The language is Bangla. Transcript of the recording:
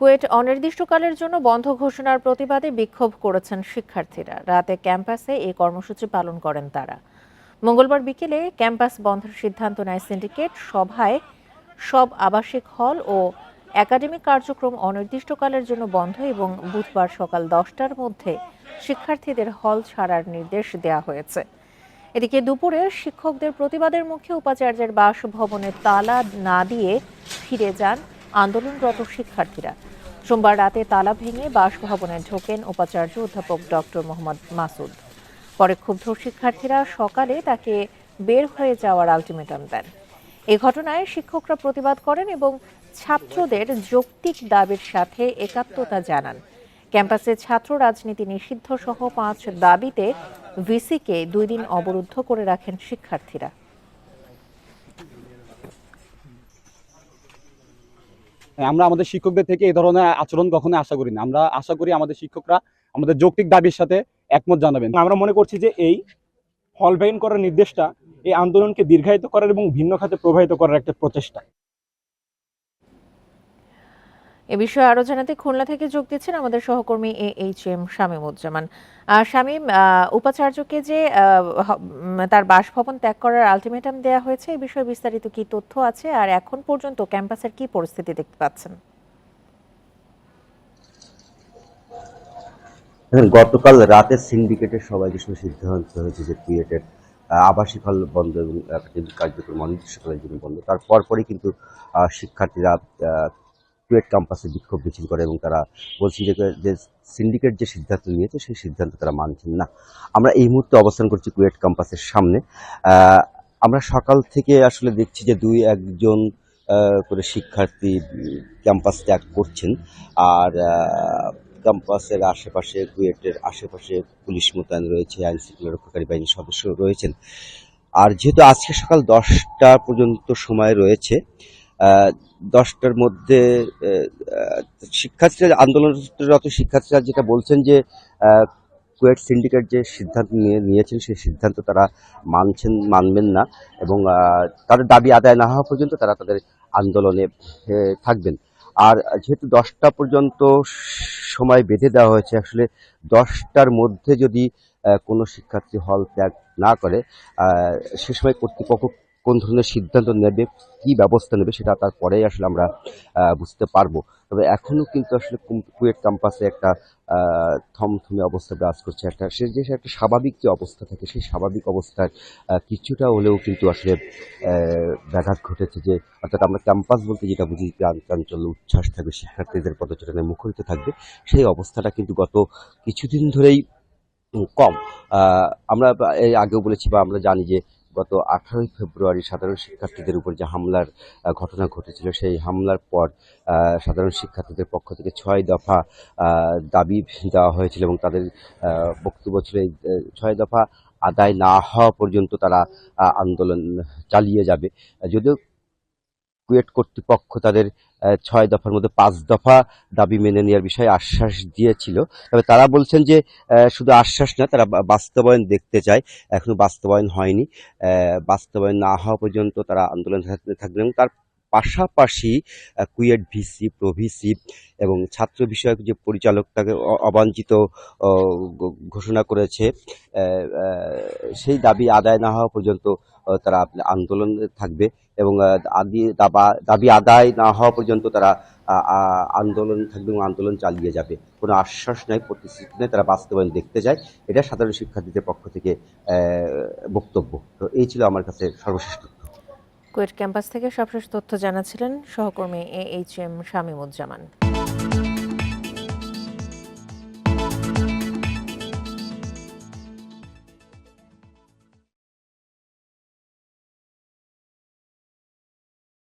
কুয়েট অনির্দিষ্টকালের জন্য বন্ধ ঘোষণার প্রতিবাদে বিক্ষোভ করেছেন শিক্ষার্থীরা। রাতে ক্যাম্পাসে এই কর্মসূচি পালন করেন তারা। মঙ্গলবার বিকেলে ক্যাম্পাস বন্ধের সিদ্ধান্ত নেয় সিন্ডিকেট। সভায় সব আবাসিক হল ও একাডেমিক কার্যক্রম অনির্দিষ্টকালের জন্য বন্ধ এবং বুধবার সকাল দশটার মধ্যে শিক্ষার্থীদের হল ছাড়ার নির্দেশ দেওয়া হয়েছে। এদিকে দুপুরে শিক্ষকদের প্রতিবাদের মুখে উপাচার্যের বাসভবনে তালা না দিয়ে ফিরে যান আন্দোলনরত শিক্ষার্থীরা। সোমবার রাতে তালা ভেঙে বাসভবনে ঢোকেন উপাচার্য অধ্যাপক ডক্টর মোহাম্মদ মাসুদ। পরে ক্ষুব্ধ শিক্ষার্থীরা সকালে তাকে বের হয়ে যাওয়ার আলটিমেটাম দেন। এ ঘটনায় শিক্ষকরা প্রতিবাদ করেন এবং ছাত্রদের যৌক্তিক দাবির সাথে একাত্মতা জানান। ক্যাম্পাসে ছাত্র রাজনীতি নিষিদ্ধ সহ পাঁচ দাবিতে ভিসিকে দুই দিন অবরুদ্ধ করে রাখেন শিক্ষার্থীরা। আমরা আমাদের শিক্ষকদের থেকে এই ধরনের আচরণ কখনো আশা করি না। আমরা আশা করি আমাদের শিক্ষকরা আমাদের যৌক্তিক দাবির সাথে একমত জানাবেন। আমরা মনে করছি যে এই ফল করার নির্দেশটা এই আন্দোলনকে দীর্ঘায়িত করার এবং ভিন্ন খাতে প্রবাহিত করার একটা প্রচেষ্টা। এ বিষয়ে আরও জানাতে খুলনা থেকে যোগ দিচ্ছেন আমাদের সহকর্মী A H M Shamimuzzaman Shamim উপাচার্যকে যে তার বাসভবন ত্যাগ করার আলটিমেটাম দেওয়া হয়েছে এই বিষয়ে বিস্তারিত কি তথ্য আছে আর এখন পর্যন্ত ক্যাম্পাসের কি পরিস্থিতি দেখতে পাচ্ছেন? গতকাল রাতে সিন্ডিকেটের সবাই সময় সিদ্ধান্ত হয়েছে যে ক্রিয়েটেড আবাসিক হল বন্ধ এবং কার্যক্রম, অনির্দিষ্টকালের জন্য বন্ধ। তার পরপরই কিন্তু শিক্ষার্থীরা কুয়েট ক্যাম্পাসে বিক্ষোভ মিছিল করে এবং তারা বলছেন যে সিন্ডিকেট যে সিদ্ধান্ত নিয়েছে, সেই সিদ্ধান্ত তারা মানছেন না। আমরা এই মুহূর্তে অবস্থান করছি কুয়েট ক্যাম্পাসের সামনে। আমরা সকাল থেকে আসলে দেখছি যে দুই একজন করে শিক্ষার্থী ক্যাম্পাস ত্যাগ করছেন। আর ক্যাম্পাসের আশেপাশে, কুয়েটের আশেপাশে পুলিশ মোতায়েন রয়েছে, আইন শৃঙ্খলা রক্ষাকারী বাহিনীর সদস্য রয়েছেন। আর যেহেতু আজকে সকাল দশটা পর্যন্ত সময় রয়েছে দশটার মধ্যে শিক্ষার্থীরা, আন্দোলনরত শিক্ষার্থীরা যেটা বলছেন যে কুয়েট সিন্ডিকেট যে সিদ্ধান্ত নিয়ে নিয়েছেন সেই সিদ্ধান্ত তারা মানছেন, মানবেন না এবং তাদের দাবি আদায় না হওয়া পর্যন্ত তারা তাদের আন্দোলনে থাকবেন। আর যেহেতু দশটা পর্যন্ত সময় বেঁধে দেওয়া হয়েছে, আসলে দশটার মধ্যে যদি কোনো শিক্ষার্থী হল ত্যাগ না করে সে সময় কর্তৃপক্ষ কোন ধরনের সিদ্ধান্ত নেবে, কি ব্যবস্থা নেবে সেটা তারপরেই আসলে আমরা বুঝতে পারব। তবে এখনও কিন্তু আসলে কুয়েট ক্যাম্পাসে একটা থমথমে অবস্থা বিরাজ করছে। একটা, সে যে একটা স্বাভাবিক যে অবস্থা থাকে, সেই স্বাভাবিক অবস্থার কিছুটা হলেও কিন্তু আসলে ব্যাঘাত ঘটেছে যে, অর্থাৎ আমরা ক্যাম্পাস বলতে যেটা বুঝি প্রাঞ্চল উচ্ছ্বাস থাকবে, শিক্ষার্থীদের পদচারণে মুখরিত থাকবে, সেই অবস্থাটা কিন্তু গত কিছুদিন ধরেই কম। আমরা এই আগেও বলেছি বা আমরা জানি যে গত আঠারোই ফেব্রুয়ারি সাধারণ শিক্ষার্থীদের উপর যে হামলার ঘটনা ঘটেছিল, সেই হামলার পর সাধারণ শিক্ষার্থীদের পক্ষ থেকে ছয় দফা দাবি দেওয়া হয়েছিল এবং তাদের বক্তব্য ছিল এই ছয় দফা আদায় না হওয়া পর্যন্ত তারা আন্দোলন চালিয়ে যাবে। যদিও কুয়েট কর্তৃপক্ষ তাদের ছয় দফার মধ্যে পাঁচ দফা দাবি মেনে নেওয়ার বিষয়ে আশ্বাস দিয়েছিল। তবে তারা বলছেন যে শুধু আশ্বাস না, তারা বাস্তবায়ন দেখতে চায়। এখনও বাস্তবায়ন হয়নি। বাস্তবায়ন না হওয়া পর্যন্ত তারা আন্দোলন থাকবেন তার পাশাপাশি কুয়েট ভিসি প্রভিসি এবং ছাত্র বিষয়ক যে পরিচালক তাকে অবাঞ্ছিত ঘোষণা করেছে সেই দাবি আদায় না হওয়া পর্যন্ত তারা আন্দোলন থাকবে এবং আদি দাবা, দাবি আদায় না হওয়া পর্যন্ত তারা আন্দোলন থাকবে এবং আন্দোলন চালিয়ে যাবে। কোনো আশ্বাস নেই, প্রতিশ্রুতি নেই, তারা বাস্তবায়ন দেখতে যায় এটা সাধারণ শিক্ষার্থীদের পক্ষ থেকে বক্তব্য। তো এই ছিল আমার কাছে সর্বশেষ তথ্য। কুয়েট ক্যাম্পাস থেকে সবশেষ তথ্য জানাচ্ছিলেন সহকর্মী এ এইচ এম শামীমুজ্জামান